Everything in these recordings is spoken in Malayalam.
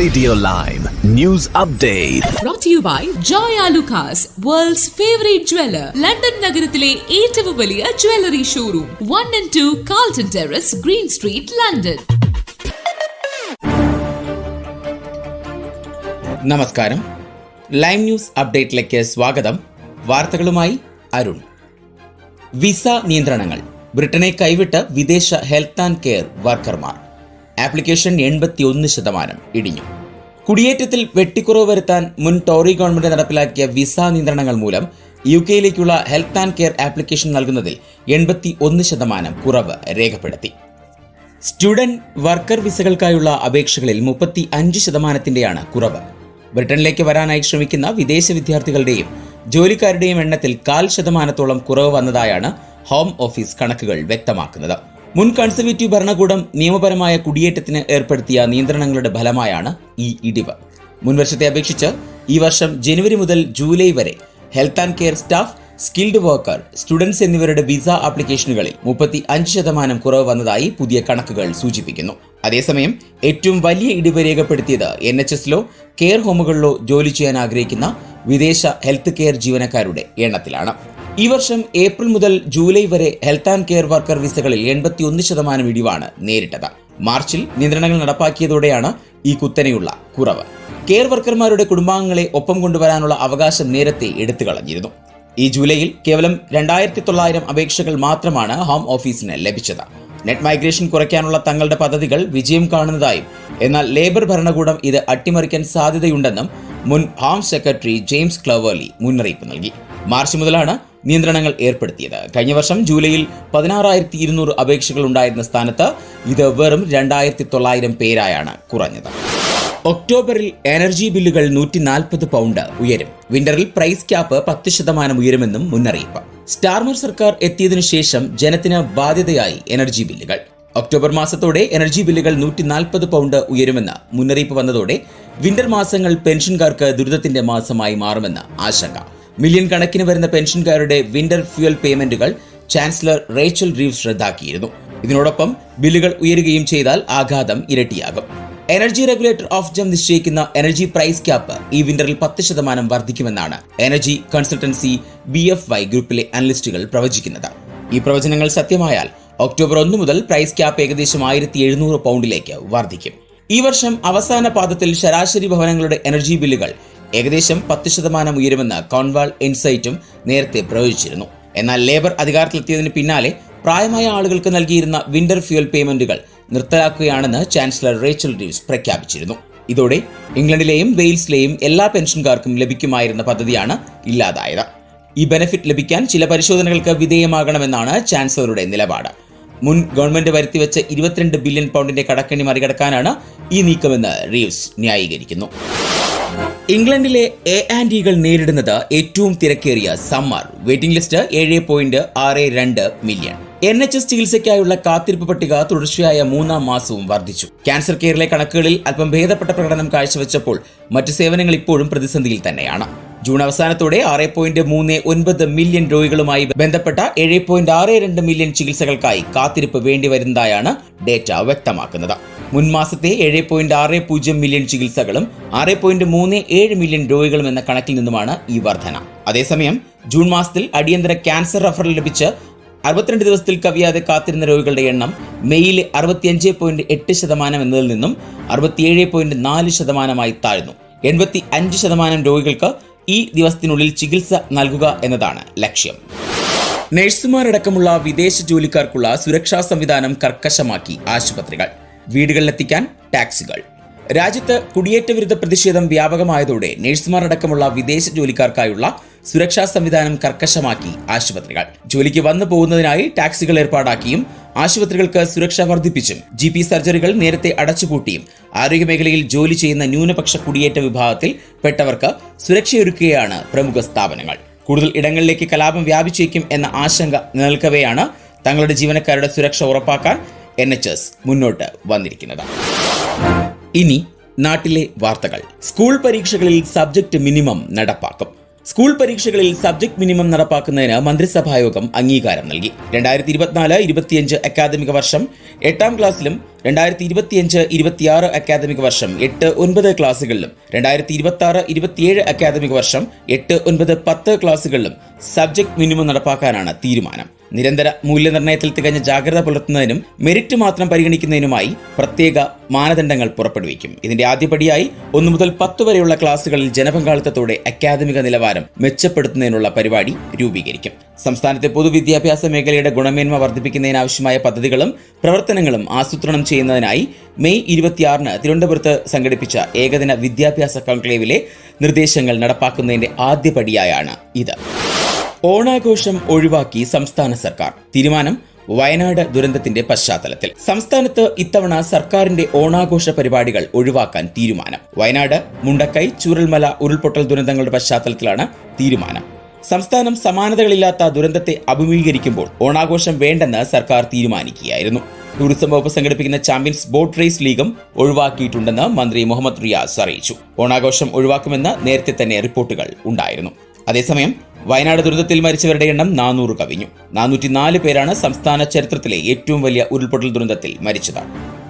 Radio Lime. News Update. brought to you by Joy Alucas, world's favorite jeweler. London നഗരത്തിലെ ഏറ്റവും വലിയ jewellery showroom one and two Carlton Terrace Green Street London നമസ്കാരം. ലൈവ് ന്യൂസ് അപ്ഡേറ്റിലേക്ക് സ്വാഗതം. വാർത്തകളുമായി അരുൺ. വിസ നിയന്ത്രണങ്ങൾ. ബ്രിട്ടനെ കൈവിട്ട് വിദേശ ഹെൽത്ത് ആൻഡ് കെയർ വർക്കർമാർ ആപ്ലിക്കേഷൻ എൺപത്തി ഒന്ന് ശതമാനം ഇടിഞ്ഞു. കുടിയേറ്റത്തിൽ വെട്ടിക്കുറവ് വരുത്താൻ മുൻ ടോറി ഗവൺമെന്റ് നടപ്പിലാക്കിയ വിസ നിയന്ത്രണങ്ങൾ മൂലം യു കെയിലേക്കുള്ള ഹെൽത്ത് ആൻഡ് കെയർ ആപ്ലിക്കേഷൻ നൽകുന്നതിൽ എൺപത്തി ഒന്ന് ശതമാനം കുറവ് രേഖപ്പെടുത്തി. സ്റ്റുഡന്റ് വർക്കർ വിസകൾക്കായുള്ള അപേക്ഷകളിൽ മുപ്പത്തി അഞ്ച് ശതമാനത്തിന്റെയാണ് കുറവ്. ബ്രിട്ടനിലേക്ക് വരാനായി ശ്രമിക്കുന്ന വിദേശ വിദ്യാർത്ഥികളുടെയും ജോലിക്കാരുടെയും എണ്ണത്തിൽ കാൽ ശതമാനത്തോളം കുറവ് വന്നതായാണ് ഹോം ഓഫീസ് കണക്കുകൾ വ്യക്തമാക്കുന്നത്. മുൻ കൺസർവേറ്റീവ് ഭരണകൂടം നിയമപരമായ കുടിയേറ്റത്തിന് ഏർപ്പെടുത്തിയ നിയന്ത്രണങ്ങളുടെ ഫലമായാണ് ഈ ഇടിവ്. മുൻവർഷത്തെ അപേക്ഷിച്ച് ഈ വർഷം ജനുവരി മുതൽ ജൂലൈ വരെ health and care staff skilled worker students എന്നിവരുടെ വിസ ആപ്ലിക്കേഷനുകളിൽ മുപ്പത്തി അഞ്ച് ശതമാനം കുറവ് വന്നതായി പുതിയ കണക്കുകൾ സൂചിപ്പിക്കുന്നു. അതേസമയം ഏറ്റവും വലിയ ഇടിവ് രേഖപ്പെടുത്തിയത് എൻ എച്ച് എസിലോ കെയർ ഹോമുകളിലോ ജോലി ചെയ്യാൻ ആഗ്രഹിക്കുന്ന വിദേശ ഹെൽത്ത് കെയർ ജീവനക്കാരുടെ എണ്ണത്തിലാണ്. ഈ വർഷം ഏപ്രിൽ മുതൽ ജൂലൈ വരെ ഹെൽത്ത് ആൻഡ് കെയർ വർക്കർ വിസകളിൽ എൺപത്തിയൊന്ന് ശതമാനം ഇടിവാണ് നേരിട്ടത്. മാർച്ചിൽ നിയന്ത്രണങ്ങൾ നടപ്പാക്കിയതോടെയാണ് ഈ കുത്തനെയുള്ള കുറവ്. കെയർ വർക്കർമാരുടെ കുടുംബാംഗങ്ങളെ ഒപ്പം കൊണ്ടുവരാനുള്ള അവകാശം നേരത്തെ എടുത്തു കളഞ്ഞിരുന്നു. ഈ ജൂലൈയിൽ കേവലം രണ്ടായിരത്തി തൊള്ളായിരം അപേക്ഷകൾ മാത്രമാണ് ഹോം ഓഫീസിന് ലഭിച്ചത്. നെറ്റ് മൈഗ്രേഷൻ കുറയ്ക്കാനുള്ള തങ്ങളുടെ പദ്ധതികൾ വിജയം കാണുന്നതായും എന്നാൽ ലേബർ ഭരണകൂടം ഇത് അട്ടിമറിക്കാൻ സാധ്യതയുണ്ടെന്നും മുൻ ഹോം സെക്രട്ടറി ജെയിംസ് ക്ലവേർലി മുന്നറിയിപ്പ് നൽകി. മാർച്ച് മുതലാണ് നിയന്ത്രണങ്ങൾ ഏർപ്പെടുത്തിയത്. കഴിഞ്ഞ വർഷം ജൂലൈയിൽ പതിനാറായിരത്തി ഇരുന്നൂറ് അപേക്ഷകൾ ഉണ്ടായിരുന്ന സ്ഥാനത്ത് ഇത് വെറും രണ്ടായിരത്തി തൊള്ളായിരം പേരായാണ് കുറഞ്ഞത്. ഒക്ടോബറിൽ എനർജി ബില്ലുകൾ നൂറ്റി നാൽപ്പത് പൗണ്ട് ഉയരും. വിന്ററിൽ പ്രൈസ് ക്യാപ്പ് പത്ത് ശതമാനം ഉയരുമെന്നും മുന്നറിയിപ്പ്. സ്റ്റാർമർ സർക്കാർ എത്തിയതിനു ശേഷം ജനത്തിന് ബാധ്യതയായി എനർജി ബില്ലുകൾ. ഒക്ടോബർ മാസത്തോടെ എനർജി ബില്ലുകൾ നൂറ്റി നാൽപ്പത് പൗണ്ട് ഉയരുമെന്ന് മുന്നറിയിപ്പ് വന്നതോടെ വിന്റർ മാസങ്ങൾ പെൻഷൻകാർക്ക് ദുരിതത്തിന്റെ മാസമായി മാറുമെന്ന് ആശങ്ക. മില്യൺ കണക്കിന് വരുന്ന പെൻഷൻകാരുടെ വിന്റർ ഫ്യൂൽ പേയ്മെന്റുകൾ ചാൻസലർ റേച്ചൽ റീവ്സ് റദ്ദാക്കിയിരുന്നു. ഇതിനോടൊപ്പം ബില്ലുകൾ ഉയരുകയും ചെയ്താൽ ആഘാതം ഇരട്ടിയാകും. എനർജി റെഗുലേറ്റർ ഓഫ് ജം നിശ്ചയിക്കുന്ന എനർജി പ്രൈസ് ക്യാപ്പ് ഈ വിന്ററിൽ പത്ത് ശതമാനം വർദ്ധിക്കുമെന്നാണ് energy consultancy B F Y ഗ്രൂപ്പിലെ അനലിസ്റ്റുകൾ പ്രവചിക്കുന്നത്. ഈ പ്രവചനങ്ങൾ സത്യമായാൽ ഒക്ടോബർ ഒന്ന് മുതൽ പ്രൈസ് ക്യാപ്പ് ഏകദേശം ആയിരത്തി എഴുന്നൂറ് പൗണ്ടിലേക്ക് വർദ്ധിക്കും. ഈ വർഷം അവസാന പാദത്തിൽ ശരാശരി ഭവനങ്ങളുടെ എനർജി ബില്ലുകൾ ഏകദേശം പത്ത് ശതമാനം ഉയരുമെന്ന് കോൺവാൾ ഇൻസൈറ്റും നേരത്തെ പ്രവചിച്ചിരുന്നു. എന്നാൽ ലേബർ അധികാരത്തിലെത്തിയതിന് പിന്നാലെ പ്രായമായ ആളുകൾക്ക് നൽകിയിരുന്ന വിന്റർ ഫ്യൂൽ പേയ്മെന്റുകൾ നിർത്തലാക്കുകയാണെന്ന് ചാൻസലർ റേച്ചൽ ഡീവ്സ് പ്രഖ്യാപിച്ചിരുന്നു. ഇതോടെ ഇംഗ്ലണ്ടിലെയും വെയിൽസിലെയും എല്ലാ പെൻഷൻകാർക്കും ലഭിക്കുമായിരുന്ന പദ്ധതിയാണ് ഇല്ലാതായത്. ഈ ബെനഫിറ്റ് ലഭിക്കാൻ ചില പരിശോധനകൾക്ക് വിധേയമാകണമെന്നാണ് ചാൻസലറുടെ നിലപാട്. മുൻ ഗവൺമെന്റ് വരുത്തിവെച്ച ഇരുപത്തിരണ്ട് ബില്യൺ പൗണ്ടിന്റെ കടക്കണി മറികടക്കാനാണ് ഈ നീക്കമെന്ന് റീവ്സ് ന്യായീകരിക്കുന്നു. ഇംഗ്ലണ്ടിലെ എ ആൻഡ് ഇകൾ നേരിടുന്നത് ഏറ്റവും തിരക്കേറിയ സമ്മർ. വെയിറ്റിംഗ് ലിസ്റ്റ് ഏഴ് പോയിന്റ് ആറ് രണ്ട് മില്യൺ. എൻ എച്ച് എസ് ചികിത്സയ്ക്കായുള്ള കാത്തിരിപ്പ് പട്ടിക തുടർച്ചയായ മൂന്നാം മാസവും വർദ്ധിച്ചു. ക്യാൻസർ കെയറിലെ കണക്കുകളിൽ അല്പം ഭേദപ്പെട്ട പ്രകടനം കാഴ്ചവെച്ചപ്പോൾ മറ്റ് സേവനങ്ങൾ ഇപ്പോഴും പ്രതിസന്ധിയിൽ തന്നെയാണ്. ജൂൺ അവസാനത്തോടെ ആറ് പോയിന്റ് മൂന്ന് ഒൻപത് മില്യൺ രോഗികളുമായി ബന്ധപ്പെട്ട ഏഴ് പോയിന്റ് ആറ് രണ്ട് മില്യൺ ചികിത്സകൾക്കായി കാത്തിരിപ്പ് വേണ്ടിവരുന്നതായാണ് ഡേറ്റ വ്യക്തമാക്കുന്നത്. മുൻ മാസത്തെ ഏഴ് പോയിന്റ് ആറ് പൂജ്യം മില്യൺ ചികിത്സകളും ആറ് പോയിന്റ് മൂന്ന് ഏഴ് മില്യൺ രോഗികളും എന്ന കണക്കിൽ നിന്നുമാണ് ഈ വർധന. അതേസമയം ജൂൺ മാസത്തിൽ അടിയന്തര ക്യാൻസർ റഫറൽ ലഭിച്ച് അറുപത്തിരണ്ട് ദിവസത്തിൽ കവിയാതെ കാത്തിരുന്ന രോഗികളുടെ എണ്ണം മെയ്യിലെ അറുപത്തിയഞ്ച് പോയിന്റ് എട്ട് ശതമാനം എന്നതിൽ നിന്നും അറുപത്തിയേഴ് പോയിന്റ് നാല് ശതമാനമായി താഴ്ന്നു. എൺപത്തി അഞ്ച് ശതമാനം രോഗികൾക്ക് ഈ ദിവസത്തിനുള്ളിൽ ചികിത്സ നൽകുക എന്നതാണ് ലക്ഷ്യം. നഴ്സുമാരടക്കമുള്ള വിദേശ ജോലിക്കാർക്കുള്ള സുരക്ഷാ സംവിധാനം കർക്കശമാക്കി ആശുപത്രികൾ. വീടുകളിലെത്തിക്കാൻ ടാക്സികൾ. രാജ്യത്ത് കുടിയേറ്റ വിരുദ്ധ പ്രതിഷേധം വ്യാപകമായതോടെ നഴ്സുമാർ അടക്കമുള്ള വിദേശ ജോലിക്കാർക്കായുള്ള സുരക്ഷാ സംവിധാനം കർക്കശമാക്കി ആശുപത്രികൾ. ജോലിക്ക് വന്നു പോകുന്നതിനായി ടാക്സികൾ ഏർപ്പാടാക്കിയും ആശുപത്രികൾക്ക് സുരക്ഷ വർദ്ധിപ്പിച്ചും ജി പി സർജറികൾ നേരത്തെ അടച്ചുപൂട്ടിയും ആരോഗ്യമേഖലയിൽ ജോലി ചെയ്യുന്ന ന്യൂനപക്ഷ കുടിയേറ്റ വിഭാഗത്തിൽ പെട്ടവർക്ക് സുരക്ഷയൊരുക്കുകയാണ് പ്രമുഖ സ്ഥാപനങ്ങൾ. കൂടുതൽ ഇടങ്ങളിലേക്ക് കലാപം വ്യാപിച്ചേക്കും എന്ന ആശങ്ക നിലനിൽക്കവെയാണ് തങ്ങളുടെ ജീവനക്കാരുടെ സുരക്ഷ ഉറപ്പാക്കാൻ എൻ എച്ച് എസ് മുന്നോട്ട് വന്നിരിക്കുന്നത്. ഇനി നാട്ടിലെ വാർത്തകൾ. സ്കൂൾ പരീക്ഷകളിൽ സബ്ജക്ട് മിനിമം നടപ്പാക്കും. സ്കൂൾ പരീക്ഷകളിൽ സബ്ജക്ട് മിനിമം നടപ്പാക്കുന്നതിന് മന്ത്രിസഭായോഗം അംഗീകാരം നൽകി. രണ്ടായിരത്തി ഇരുപത്തിനാല് ഇരുപത്തിയഞ്ച് അക്കാദമിക വർഷം എട്ടാം ക്ലാസ്സിലും രണ്ടായിരത്തി ഇരുപത്തിയഞ്ച് ഇരുപത്തിയാറ് അക്കാദമിക വർഷം എട്ട് ഒൻപത് ക്ലാസ്സുകളിലും രണ്ടായിരത്തി ഇരുപത്തി ആറ് ഇരുപത്തിയേഴ് അക്കാദമിക വർഷം എട്ട് ഒൻപത് പത്ത് ക്ലാസ്സുകളിലും സബ്ജക്ട് മിനിമം നടപ്പാക്കാനാണ് തീരുമാനം. നിരന്തര മൂല്യനിർണയത്തിൽ തികഞ്ഞ ജാഗ്രത പുലർത്തുന്നതിനും മെറിറ്റ് മാത്രം പരിഗണിക്കുന്നതിനുമായി പ്രത്യേക മാനദണ്ഡങ്ങൾ പുറപ്പെടുവിക്കും. ഇതിന്റെ ആദ്യപടിയായി ഒന്നു മുതൽ പത്ത് വരെയുള്ള ക്ലാസുകളിൽ ജനപങ്കാളിത്തത്തോടെ അക്കാദമിക നിലവാരം മെച്ചപ്പെടുത്തുന്നതിനുള്ള പരിപാടി രൂപീകരിക്കും. സംസ്ഥാനത്തെ പൊതുവിദ്യാഭ്യാസ മേഖലയുടെ ഗുണമേന്മ വർദ്ധിപ്പിക്കുന്നതിനാവശ്യമായ പദ്ധതികളും പ്രവർത്തനങ്ങളും ആസൂത്രണം ചെയ്യുന്നതിനായി മെയ് ഇരുപത്തിയാറിന് തിരുവനന്തപുരത്ത് സംഘടിപ്പിച്ച ഏകദിന വിദ്യാഭ്യാസ കോൺക്ലേവിലെ നിർദ്ദേശങ്ങൾ നടപ്പാക്കുന്നതിന്റെ ആദ്യപടിയായാണ് ഇത്. ഓണാഘോഷം ഒഴിവാക്കി സംസ്ഥാന സർക്കാർ. തീരുമാനം വയനാട് ദുരന്തത്തിന്റെ പശ്ചാത്തലത്തിൽ. സംസ്ഥാനത്ത് ഇത്തവണ സർക്കാരിന്റെ ഓണാഘോഷ പരിപാടികൾ ഒഴിവാക്കാൻ തീരുമാനം. വയനാട് മുണ്ടക്കൈ ചൂരൽമല ഉരുൾപൊട്ടൽ ദുരന്തങ്ങളുടെ പശ്ചാത്തലത്തിലാണ് തീരുമാനം. സംസ്ഥാനം സമാനതകളില്ലാത്ത ദുരന്തത്തെ അഭിമുഖീകരിക്കുമ്പോൾ ഓണാഘോഷം വേണ്ടെന്ന് സർക്കാർ തീരുമാനിക്കുകയായിരുന്നു. ടൂറിസം വകുപ്പ് സംഘടിപ്പിക്കുന്ന ചാമ്പ്യൻസ് ബോട്ട് റേസ് ലീഗും ഒഴിവാക്കിയിട്ടുണ്ടെന്ന് മന്ത്രി മുഹമ്മദ് റിയാസ് അറിയിച്ചു. ഓണാഘോഷം ഒഴിവാക്കുമെന്ന് നേരത്തെ തന്നെ റിപ്പോർട്ടുകൾ ഉണ്ടായിരുന്നു. അതേസമയം വയനാട് ദുരിതത്തിൽ മരിച്ചവരുടെ എണ്ണം നാനൂറ് കവിഞ്ഞു. നാനൂറ്റി നാല് പേരാണ് സംസ്ഥാന ചരിത്രത്തിലെ ഏറ്റവും വലിയ ഉരുൾപൊട്ടൽ ദുരന്തത്തിൽ മരിച്ചത്.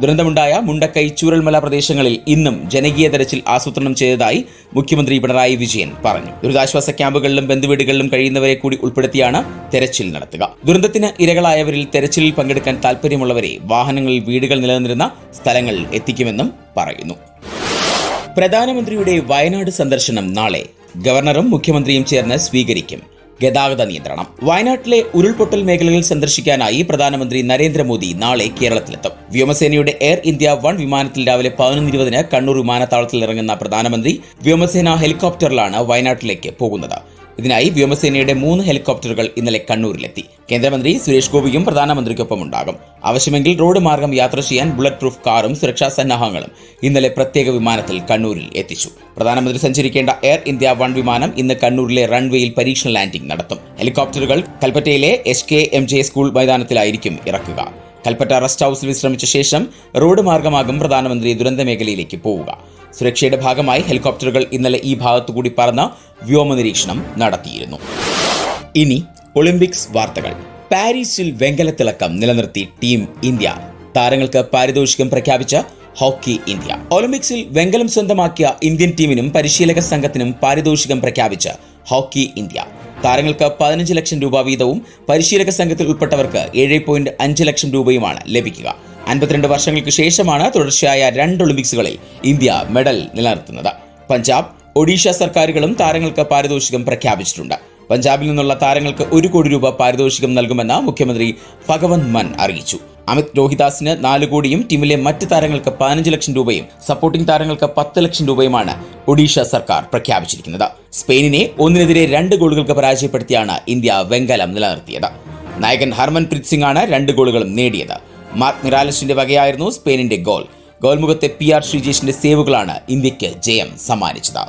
ദുരന്തമുണ്ടായ മുണ്ടക്കൈ ചൂരൽമല പ്രദേശങ്ങളിൽ ഇന്നും ജനകീയ തെരച്ചിൽ ആസൂത്രണം ചെയ്തതായി മുഖ്യമന്ത്രി പിണറായി വിജയൻ പറഞ്ഞു. ദുരിതാശ്വാസ ക്യാമ്പുകളിലും ബന്ധുവീടുകളിലും കഴിയുന്നവരെ കൂടി ഉൾപ്പെടുത്തിയാണ് തെരച്ചിൽ നടത്തുക. ദുരന്തത്തിന് ഇരകളായവരിൽ തെരച്ചിലിൽ പങ്കെടുക്കാൻ താൽപ്പര്യമുള്ളവരെ വാഹനങ്ങളിൽ വീടുകൾ നിലനിന്നിരുന്ന സ്ഥലങ്ങളിൽ എത്തിക്കുമെന്നും പറയുന്നു. പ്രധാനമന്ത്രിയുടെ വയനാട് സന്ദർശനം നാളെ ഗവർണറും മുഖ്യമന്ത്രിയും ചേർന്ന് സ്വീകരിക്കും. ഗതാഗത നിയന്ത്രണം. വയനാട്ടിലെ ഉരുൾപൊട്ടൽ മേഖലകൾ സന്ദർശിക്കാനായി പ്രധാനമന്ത്രി നരേന്ദ്രമോദി നാളെ കേരളത്തിലെത്തും. വ്യോമസേനയുടെ എയർ ഇന്ത്യ വൺ വിമാനത്തിൽ രാവിലെ പതിനൊന്ന് ഇരുപതിന് കണ്ണൂർ വിമാനത്താവളത്തിൽ ഇറങ്ങുന്ന പ്രധാനമന്ത്രി വ്യോമസേന ഹെലികോപ്റ്ററിലാണ് വയനാട്ടിലേക്ക് പോകുന്നത്. ഇതിനായി വ്യോമസേനയുടെ മൂന്ന് ഹെലികോപ്റ്ററുകൾ ഇന്നലെ കണ്ണൂരിലെത്തി. കേന്ദ്രമന്ത്രി സുരേഷ് ഗോപിയും പ്രധാനമന്ത്രിക്കൊപ്പം ഉണ്ടാകും ആവശ്യമെങ്കിൽ റോഡ് മാർഗം യാത്ര ചെയ്യാൻ ബുള്ളറ്റ് പ്രൂഫ് കാറും സുരക്ഷാ സന്നാഹങ്ങളും ഇന്നലെ പ്രത്യേക വിമാനത്തിൽ കണ്ണൂരിൽ എത്തിച്ചു. പ്രധാനമന്ത്രി സഞ്ചരിക്കേണ്ട എയർ ഇന്ത്യ വൺ വിമാനം ഇന്ന് കണ്ണൂരിലെ റൺവേയിൽ പരീക്ഷണ ലാൻഡിംഗ് നടത്തും. ഹെലികോപ്റ്ററുകൾ കൽപ്പറ്റയിലെ S K M J school മൈതാനത്തിലായിരിക്കും ഇറക്കുക. കൽപ്പറ്റ റെസ്റ്റ് ഹൌസിൽ വിശ്രമിച്ച ശേഷം റോഡ് മാർഗമാകും പ്രധാനമന്ത്രി ദുരന്ത മേഖലയിലേക്ക് പോവുക. സുരക്ഷയുടെ ഭാഗമായി ഹെലികോപ്റ്ററുകൾ ഇന്നലെ ഈ ഭാഗത്തുകൂടി പറന്ന വ്യോമ നിരീക്ഷണം നടത്തിയിരുന്നു. ഇനി ഒളിമ്പിക്സ് വാർത്തകൾ. പാരീസിൽ വെങ്കലത്തിളക്കം നിലനിർത്തി ടീം ഇന്ത്യ. താരങ്ങൾക്ക് പാരിതോഷികം പ്രഖ്യാപിച്ച ഹോക്കി ഇന്ത്യ. ഒളിമ്പിക്സിൽ വെങ്കലം സ്വന്തമാക്കിയ ഇന്ത്യൻ ടീമിനും പരിശീലക സംഘത്തിനും പാരിതോഷികം പ്രഖ്യാപിച്ച ഹോക്കി ഇന്ത്യ. താരങ്ങൾക്ക് പതിനഞ്ച് ലക്ഷം രൂപ വീതവും പരിശീലക സംഘത്തിൽ ഉൾപ്പെട്ടവർക്ക് ഏഴ് പോയിന്റ് അഞ്ച് ലക്ഷം രൂപയുമാണ് ലഭിക്കുക. അൻപത്തിരണ്ട് വർഷങ്ങൾക്ക് ശേഷമാണ് തുടർച്ചയായ രണ്ട് ഒളിമ്പിക്സുകളിൽ ഇന്ത്യ മെഡൽ നിലനിർത്തുന്നത്. പഞ്ചാബ് ഒഡീഷ സർക്കാരുകളും താരങ്ങൾക്ക് പാരിതോഷികം പ്രഖ്യാപിച്ചിട്ടുണ്ട്. പഞ്ചാബിൽ നിന്നുള്ള താരങ്ങൾക്ക് ഒരു കോടി രൂപ പാരിതോഷികം നൽകുമെന്ന് മുഖ്യമന്ത്രി ഭഗവന്ത് മൻ അറിയിച്ചു. അമിത് രോഹിദാസിന് നാല് കോടിയും ടീമിലെ മറ്റ് താരങ്ങൾക്ക് പതിനഞ്ച് ലക്ഷം രൂപയും സപ്പോർട്ടിംഗ് താരങ്ങൾക്ക് പത്ത് ലക്ഷം രൂപയുമാണ് ഒഡീഷ സർക്കാർ പ്രഖ്യാപിച്ചിരിക്കുന്നത്. സ്പെയിനിനെ ഒന്നിനെതിരെ രണ്ട് ഗോളുകൾക്ക് പരാജയപ്പെടുത്തിയാണ് ഇന്ത്യ വെങ്കലം നിലനിർത്തിയത്. നായകൻ ഹർമൻപ്രീത് സിംഗ് ആണ് രണ്ട് ഗോളുകളും നേടിയത്. മാർക്ക് മിറാലസിന്റെ വകയായിരുന്നു സ്പെയിനിന്റെ ഗോൾ. ഗോൾമുഖത്തെ പി ആർ ശ്രീജേഷിന്റെ സേവുകളാണ് ഇന്ത്യയ്ക്ക് ജയം സമ്മാനിച്ചത്.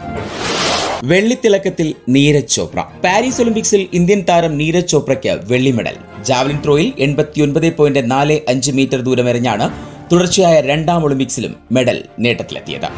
വെള്ളിത്തിളക്കത്തിൽ നീരജ് ചോപ്ര. പാരീസ് ഒളിമ്പിക്സിൽ ഇന്ത്യൻ താരം നീരജ് ചോപ്രയ്ക്ക് വെള്ളി മെഡൽ. ജാവലിൻ ത്രോയിൽ എൺപത്തിയൊൻപത് പോയിന്റ് നാല് അഞ്ച് മീറ്റർ ദൂരമെറിഞ്ഞാണ് തുടർച്ചയായ രണ്ടാം ഒളിമ്പിക്സിലും മെഡൽ നേട്ടത്തിലെത്തിയത്.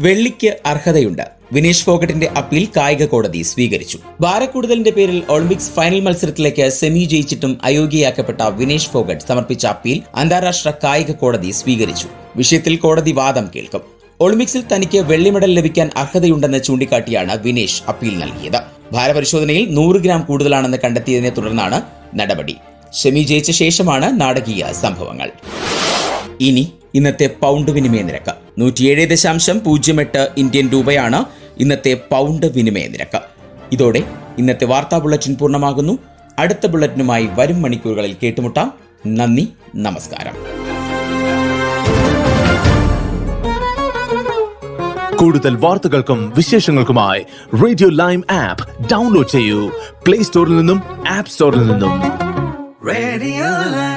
വെള്ളിക്ക് അർഹതയുണ്ട്. വിനേഷ് ഫോഗട്ടിന്റെ അപ്പീൽ കായിക കോടതി സ്വീകരിച്ചു. ഭാരക്കൂടുതലിന്റെ പേരിൽ ഒളിമ്പിക്സ് ഫൈനൽ മത്സരത്തിലേക്ക് സെമി ജയിച്ചിട്ടും അയോഗ്യയാക്കപ്പെട്ട വിനേഷ് ഫോഗട്ട് സമർപ്പിച്ച അപ്പീൽ അന്താരാഷ്ട്ര കായിക കോടതി സ്വീകരിച്ചു. വിഷയത്തിൽ കോടതി വാദം കേൾക്കും. ഒളിമ്പിക്സിൽ തനിക്ക് വെള്ളി മെഡൽ ലഭിക്കാൻ അർഹതയുണ്ടെന്ന് ചൂണ്ടിക്കാട്ടിയാണ് വിനേഷ് അപ്പീൽ നൽകിയത്. ഭാരപരിശോധനയിൽ നൂറ് ഗ്രാം കൂടുതലാണെന്ന് കണ്ടെത്തിയതിനെ തുടർന്നാണ് നടപടി. സെമി ജയിച്ച ശേഷമാണ് നാടകീയ സംഭവങ്ങൾ. ഇനി ഇന്നത്തെ പൗണ്ട് വിനിമയ നിരക്ക്. നൂറ്റിയേഴ് ദശാംശം പൂജ്യം എട്ട് ഇന്ത്യൻ രൂപയാണ് ഇന്നത്തെ പൗണ്ട് വിനിമയ നിരക്ക്. ഇതോടെ ഇന്നത്തെ വാർത്താ ബുള്ളറ്റിൻ പൂർണമാകുന്നു. അടുത്ത ബുള്ളറ്റിനുമായി വരും മണിക്കൂറുകളിൽ കേട്ടുമുട്ടാം. നന്ദി നമസ്കാരം. കൂടുതൽ വാർത്തകൾക്കും വിശേഷങ്ങൾക്കുമായി റേഡിയോ ലൈം ആപ്പ് ഡൗൺലോഡ് ചെയ്യൂ. പ്ലേ സ്റ്റോറിൽ നിന്നും ആപ്പ് സ്റ്റോറിൽ നിന്നും. റേഡിയോ.